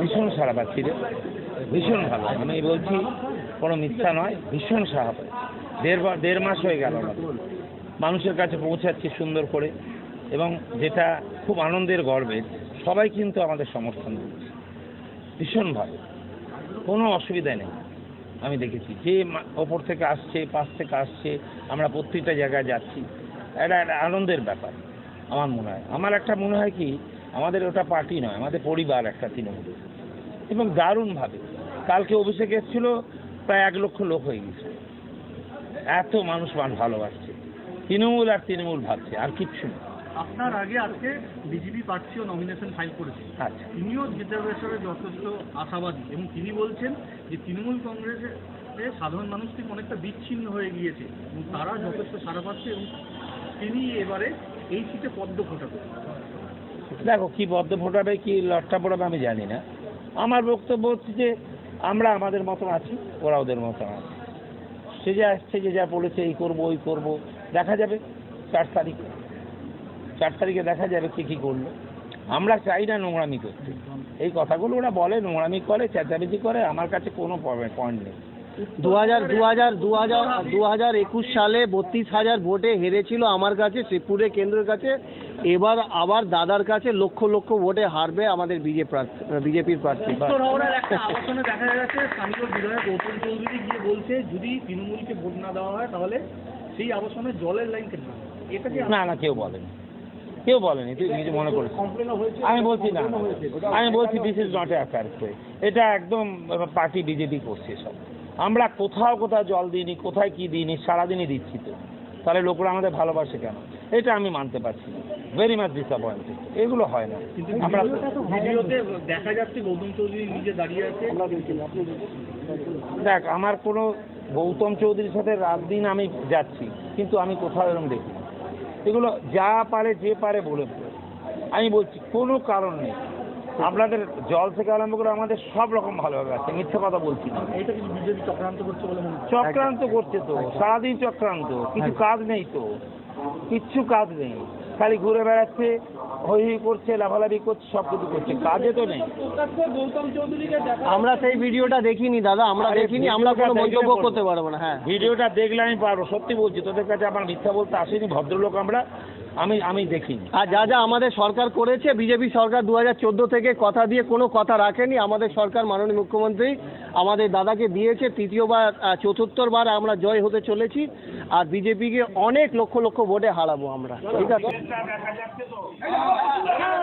ভীষণ সারা পাচ্ছি রে। ভীষণ ভালো। আমি বলছি, কোনো মিথ্যা নয়, ভীষণ সারা পাচ্ছি। দেড় দেড় মাস হয়ে গেল মানুষের কাছে পৌঁছাচ্ছি সুন্দর করে। এবং যেটা খুব আনন্দের গর্বের, সবাই কিন্তু আমাদের সমর্থন করছে। ভীষণ ভালো। কোনো অসুবিধা নেই। আমি দেখেছি। যে ওপর থেকে আসছে, পাশ থেকে আসছে, আমরা প্রত্যেকটা জায়গায় যাচ্ছি। এটা একটা আনন্দের ব্যাপার, আমার মনে হয়। আমার একটা মনে হয় কি, আমাদের ওটা পার্টি নয়, আমাদের পরিবার একটা তৃণমূল। এবং দারুণভাবে, কালকে অভিষেক এসেছিল, প্রায় এক লক্ষ লোক হয়ে গেছে। এত মানুষ মান, ভালোবাসছে। তৃণমূল আর তৃণমূল ভাবছে, আর কিচ্ছু না। আপনার আগে আজকে বিজেপি প্রার্থীও নমিনেশন ফাইল করেছে। আচ্ছা। তিনিও ব্যাপারে যথেষ্ট আশাবাদী এবং তিনি বলছেন যে তৃণমূল কংগ্রেসের সাধারণ মানুষ থেকে অনেকটা বিচ্ছিন্ন হয়ে গিয়েছে এবং তারা যথেষ্ট সারা পাচ্ছে এবং তিনি এবারে এই সিটে পদ্ম ফোটাবে দেখো কি পদ্ম ফোটাবে কি লটটা পড়াবে আমি জানি না। আমার বক্তব্য হচ্ছে যে আমরা আমাদের মতন আছি ওরা ওদের মতন আছে। সে যা আসছে যে যা বলেছে এই করব ওই করব দেখা যাবে চার তারিখ। চার তারিখে দেখা যাবে কে কী করল। আমরা চাই না নোংরামি করতে। এই কথাগুলো ওরা বলে নোংরামি করে চেঁচামেচি করে আমার কাছে কোনো পয়েন্ট নেই। দু হাজার দু হাজার দু হাজার দু হাজার একুশ সালে বত্রিশ হাজার ভোটে হেরেছিল আমার কাছে শ্রীপুরে কেন্দ্রের কাছে। এবার আবার দাদার কাছে লক্ষ লক্ষ ভোটে হারবে আমাদের বিজেপি প্রার্থী বিজেপির প্রার্থী। দেখা যাচ্ছে স্থানীয় বিধায়ক গৌতম চৌধুরী গিয়ে বলছে যদি তৃণমূলকে ভোট না দেওয়া হয় তাহলে সেই আবাসনে জলের লাইন কেটে এটা কি না না কেউ বলেনি। কেউ বলেনি তুই নিজে মনে করিস। আমি বলছি না আমি বলছি দিস ইজ নট অ্যাফেয়ার এটা একদম পার্টি বিজেপি করছে সব। আমরা কোথাও কোথাও জল দিইনি কোথায় কি দিইনি সারাদিনই দিচ্ছি তো। তাহলে লোকরা আমাদের ভালোবাসে কেন? এটা আমি মানতে পারছি না। ভেরি মাচ ডিসঅ্যাপয়েন্টেড এগুলো হয় না। আমরা ভিডিওতে দেখা যাচ্ছে গৌতম চৌধুরী নিজে দাঁড়িয়ে আছে। দেখ আমার কোনো গৌতম চৌধুরীর সাথে রাত দিন আমি যাচ্ছি কিন্তু আমি কোথাও এরকম দেখি। এগুলো যা পারে যে পারে বলে দেবে। আমি বলছি কোনো কারণ নেই। আপনাদের জল থেকে আরম্ভ করে আমাদের সব রকম ভালোভাবে আছে মিথ্যা কথা বলছি না। চক্রান্ত করছে তো সারাদিন চক্রান্ত কিছু কাজ নেই তো কিচ্ছু কাজ নেই। খালি ঘুরে বেড়াচ্ছে হই হই করছে লাফালাফি করছে সব কিছু করছে। কাজে তো নেই। আমরা সেই ভিডিওটা দেখিনি দাদা আমরা দেখিনি আমরা কোনো মন্তব্য করতে পারব না হ্যাঁ। ভিডিওটা দেখলে আমি পারব সত্যি বলছি তোদের কাছে আমার মিথ্যা বলতে আসেনি ভদ্রলোক আমরা আমি আমি দেখিনি। আর যা যা আমাদের সরকার করেছে বিজেপি সরকার দু হাজার চোদ্দ থেকে কথা দিয়ে কোনো কথা রাখেনি আমাদের সরকার মাননীয় মুখ্যমন্ত্রী আমাদের দাদাকে দিয়েছে তৃতীয়বার চতুর্থবার আমরা জয় হতে চলেছি আর বিজেপিকে অনেক লক্ষ লক্ষ ভোটে হারাবো আমরা। ঠিক আছে? Hallelujah.